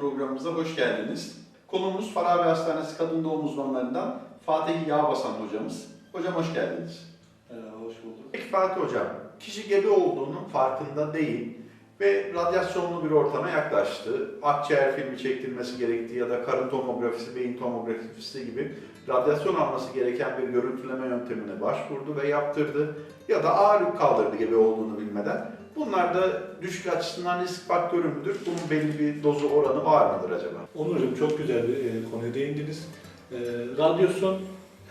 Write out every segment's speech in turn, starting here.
programımıza hoş geldiniz. Konuğumuz Farabi Hastanesi Kadın Doğum Uzmanlarından Fatih Yağbasan hocamız. Hocam hoş geldiniz. Merhaba, hoş bulduk. Peki Fatih Hocam, kişi gebe olduğunun farkında değil ve radyasyonlu bir ortama yaklaştı. Akciğer filmi çekilmesi gerektiği ya da karın tomografisi, beyin tomografisi gibi radyasyon alması gereken bir görüntüleme yöntemine başvurdu ve yaptırdı. Ya da ağır yük kaldırdı gebe olduğunu bilmeden. Bunlar da düşük açısından risk faktörü müdür? Bunun belli bir dozu oranı var mıdır acaba? Onur Hocam çok güzel bir e, konuya değindiniz. E, radyasyon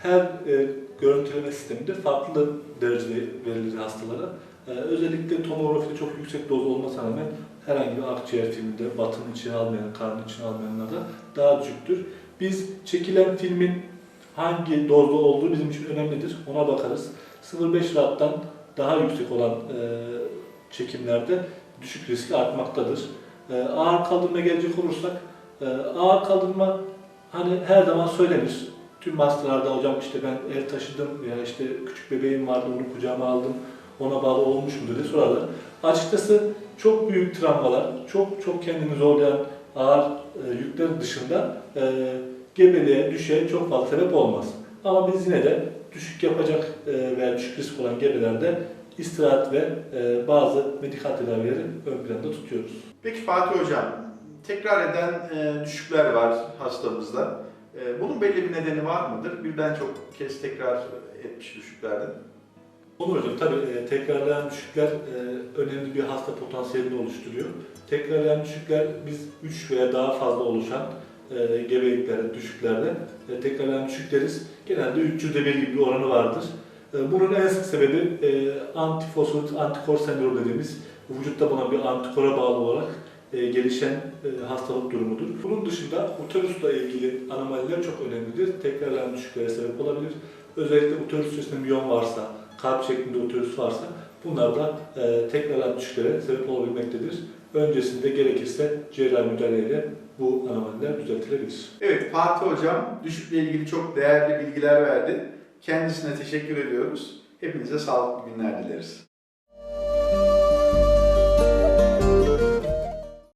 her e, görüntüleme sisteminde farklı derecede verilir hastalara. E, özellikle tomografide çok yüksek doz olmasına rağmen herhangi bir akciğer filminde batın içine almayan, karnın içine almayanlarda daha düşüktür. Biz çekilen filmin hangi dozda olduğu bizim için önemlidir. Ona bakarız. 0.5 rattan daha yüksek olan e, çekimlerde düşük riski artmaktadır. E, ağır kaldırma gelecek olursak, e, ağır kaldırma hani her zaman söylenir. Tüm hastalarda hocam işte ben ev taşıdım ya işte küçük bebeğim vardı onu kucağıma aldım ona bağlı olmuş mu diye sorarlar. Açıkçası çok büyük travmalar, çok çok kendini zorlayan ağır e, yükler dışında e, gebeliğe, düşe çok fazla sebep olmaz. Ama biz yine de düşük yapacak e, veya düşük risk olan gebelerde istirahat ve e, bazı medikal tedavileri ön planda tutuyoruz. Peki Fatih Hocam, tekrar eden e, düşükler var hastamızda. E, bunun belli bir nedeni var mıdır? Birden çok kez tekrar etmiş düşüklerden. Olur hocam tabii e, tekrarlayan düşükler e, önemli bir hasta potansiyelini oluşturuyor. Tekrarlayan düşükler biz 3 veya daha fazla oluşan e, gebeliklerde, düşüklerde tekrarlayan düşük deriz. Genelde 300'de 1 gibi bir oranı vardır. Bunun en sık sebebi antifosfolit, antikor sendromu dediğimiz vücutta bulunan bir antikora bağlı olarak gelişen hastalık durumudur. Bunun dışında uterusla ilgili anomaliler çok önemlidir. Tekrarlayan düşüklere sebep olabilir. Özellikle uterus içerisinde miyon varsa, kalp şeklinde uterus varsa bunlar da e, tekrarlayan düşüklere sebep olabilmektedir. Öncesinde gerekirse cerrahi müdahaleyle bu anomaliler düzeltilebilir. Evet Fatih Hocam düşükle ilgili çok değerli bilgiler verdi. Kendisine teşekkür ediyoruz. Hepinize sağlıklı günler dileriz.